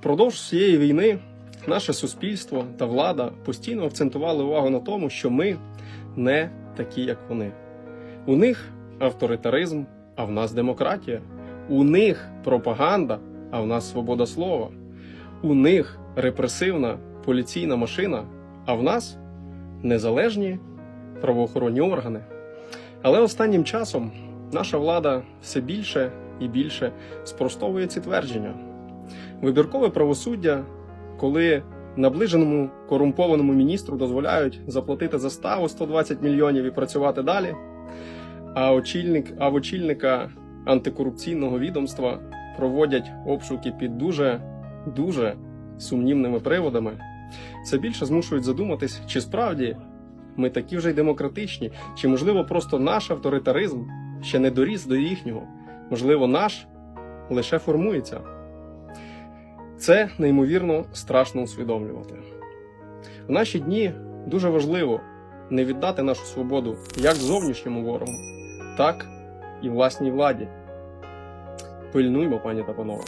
Впродовж всієї війни наше суспільство та влада постійно акцентували увагу на тому, що ми не такі, як вони. У них авторитаризм, а в нас демократія. У них пропаганда, а в нас свобода слова. У них репресивна поліційна машина, а в нас незалежні правоохоронні органи. Але останнім часом наша влада все більше і більше спростовує ці твердження. Вибіркове правосуддя, коли наближеному корумпованому міністру дозволяють заплатити заставу 120 мільйонів і працювати далі, а очільник, а в очільника антикорупційного відомства проводять обшуки під дуже дуже сумнівними приводами, це більше змушують задуматись, чи справді ми такі вже й демократичні, чи можливо просто наш авторитаризм ще не доріс до їхнього, можливо, наш лише формується. Це неймовірно страшно усвідомлювати. В наші дні дуже важливо не віддати нашу свободу як зовнішньому ворогу, так і власній владі. Пильнуймо, пані та панове.